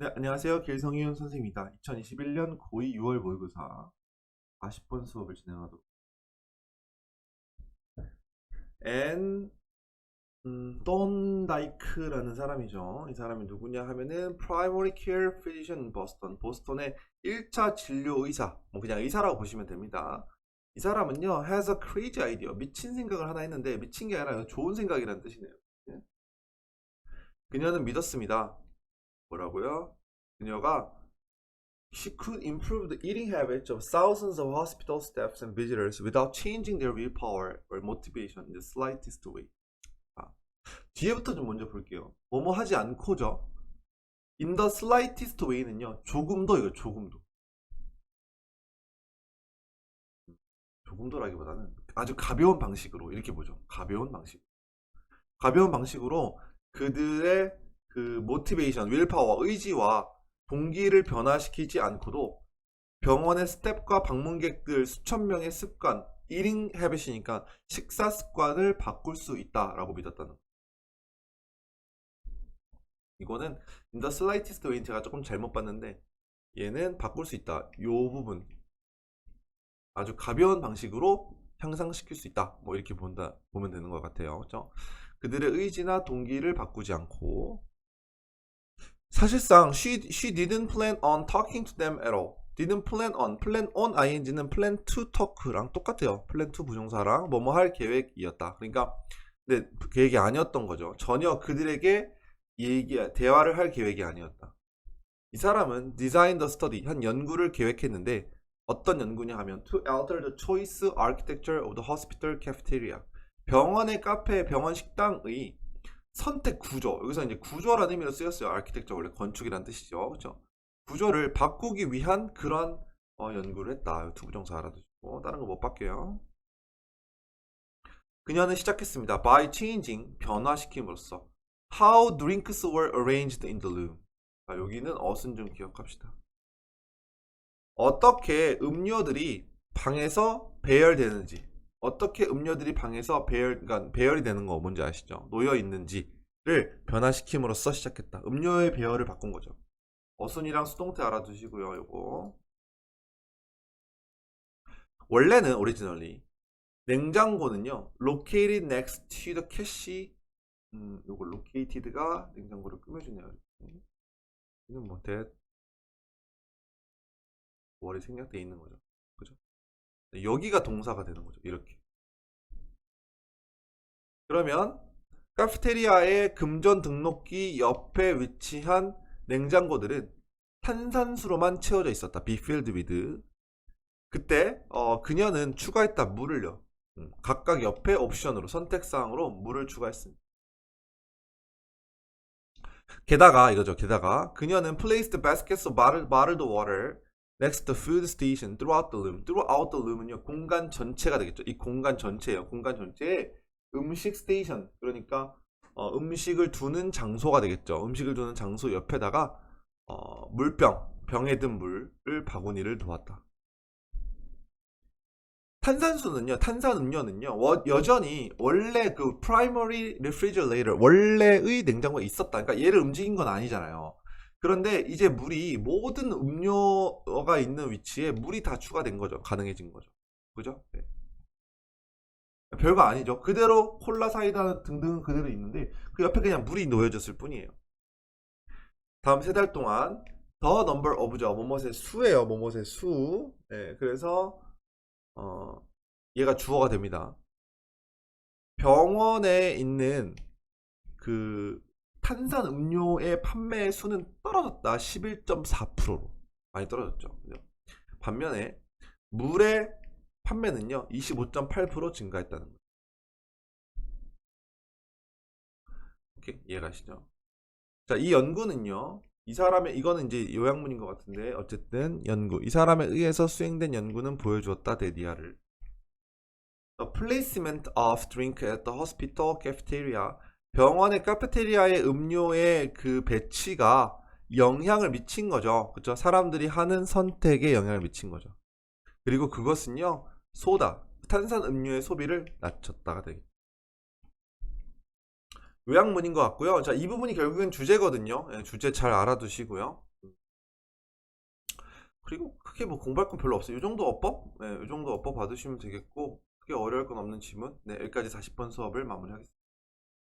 네, 안녕하세요. 길성희윤 선생님입니다. 2021년 고2 6월 모의고사 40번 수업을 진행하도록. 앤, 음, 돈다이크라는 사람이죠. 이 사람이 누구냐 하면은 Primary Care Physician Boston. 보스턴의 1차 진료 의사. 뭐 그냥 의사라고 보시면 됩니다. 이 사람은요, has a crazy idea. 미친 생각을 하나 했는데, 미친 게 아니라 좋은 생각이라는 뜻이네요. 네. 그녀는 믿었습니다. 뭐라고요? 그녀가 She could improve the eating habits of thousands of hospital staffs and visitors without changing their willpower or motivation in the slightest way. 아, 뒤에부터 좀 먼저 볼게요. 뭐뭐 하지 않고죠. In the slightest way는요. 조금도 이거 조금도. 조금도라기보다는 아주 가벼운 방식으로 이렇게 보죠. 가벼운 방식. 가벼운 방식으로 그들의 그 모티베이션, 윌파워, 의지와 동기를 변화시키지 않고도 병원의 스텝과 방문객들 수천 명의 습관, 1인 헤빗이니까 식사 습관을 바꿀 수 있다라고 믿었다는 거. 이거는 the slightest way 제가 조금 잘못 봤는데 얘는 바꿀 수 있다. 요 부분 아주 가벼운 방식으로 향상시킬 수 있다. 뭐 이렇게 본다 보면 되는 것 같아요. 그렇죠? 그들의 의지나 동기를 바꾸지 않고 사실상 she, she didn't plan on talking to them at all. didn't plan on, plan on ing는 plan to talk랑 똑같아요. plan to 부정사랑 뭐뭐 할 계획이었다. 그러니까 근데 계획이 아니었던 거죠. 전혀 그들에게 얘기, 대화를 할 계획이 아니었다. 이 사람은 design the study, 한 연구를 계획했는데 어떤 연구냐 하면 to alter the choice architecture of the hospital cafeteria. 병원의 카페, 병원 식당의 선택 구조. 여기서 이제 구조라는 의미로 쓰였어요. 아키텍처 원래 건축이란 뜻이죠. 그렇죠? 구조를 바꾸기 위한 그런 어, 연구를 했다. 투부정사 알아두시고 다른 거 못 바뀌어요. 그녀는 시작했습니다. By changing 변화시킴으로써 how drinks were arranged in the room. 자, 여기는 어순 좀 기억합시다. 어떻게 음료들이 방에서 배열되는지 어떻게 음료들이 방에서 배열, 그러니까 배열이 되는 거 뭔지 아시죠? 놓여 있는지를 변화시킴으로써 시작했다. 음료의 배열을 바꾼 거죠. 어순이랑 수동태 알아두시고요. 요거 원래는 오리지널리 냉장고는요. located next to the cash 음, 요거 located가 냉장고를 꾸며주네요. 이건 뭐 대, 월이 생략돼 있는 거죠. 그죠? 여기가 동사가 되는 거죠. 이렇게. 그러면 카페테리아의 금전 등록기 옆에 위치한 냉장고들은 탄산수로만 채워져 있었다. filled with. 그때 어, 그녀는 추가했다. 물을요. 음, 각각 옆에 옵션으로 선택사항으로 물을 추가했습니다. 게다가 이거죠. 게다가 그녀는 placed baskets of bottled water next to food station throughout the room. throughout the room은요. 공간 전체가 되겠죠. 이 공간 전체예요. 공간 전체에 음식 스테이션 그러니까 어, 음식을 두는 장소가 되겠죠. 음식을 두는 장소 옆에다가 어, 물병 병에 든 물을 바구니를 두었다. 탄산수는요, 탄산음료는요, 워- 여전히 원래 그 primary refrigerator, 원래의 냉장고에 있었다. 그러니까 얘를 움직인 건 아니잖아요. 그런데 이제 물이 모든 음료가 있는 위치에 물이 다 추가된 거죠. 가능해진 거죠. 그죠? 네. 별거 아니죠. 그대로 콜라 사이다 등등은 그대로 있는데 그 옆에 그냥 물이 놓여졌을 뿐이에요. 다음 세 달 동안 the number of죠. 뭐뭇의 수예요. 뭐뭇의 수. 네, 그래서 어, 얘가 주어가 됩니다. 병원에 있는 그 탄산 음료의 판매 수는 떨어졌다. 11.4%로 많이 떨어졌죠. 반면에 물의 판매는요, 25.8% 증가했다는 거예요. 오케이, 이해가시죠? 자, 이 연구는요, 이 사람의, 이거는 이제 요약문인 것 같은데, 어쨌든 연구. 이 사람에 의해서 수행된 연구는 보여주었다, 데디아를. The placement of drink at the hospital cafeteria. 병원의 카페테리아의 음료의 그 배치가 영향을 미친 거죠. 그죠? 사람들이 하는 선택에 영향을 미친 거죠. 그리고 그것은요, 소다, 탄산 음료의 소비를 낮췄다가 되겠죠. 요약문인 것 같고요. 자, 이 부분이 결국엔 주제거든요. 예, 주제 잘 알아두시고요. 그리고 크게 뭐 공부할 건 별로 없어요. 이 정도 어법? 네, 이 정도 어법 받으시면 되겠고 크게 어려울 건 없는 지문. 네, 여기까지 40번 수업을 마무리하겠습니다.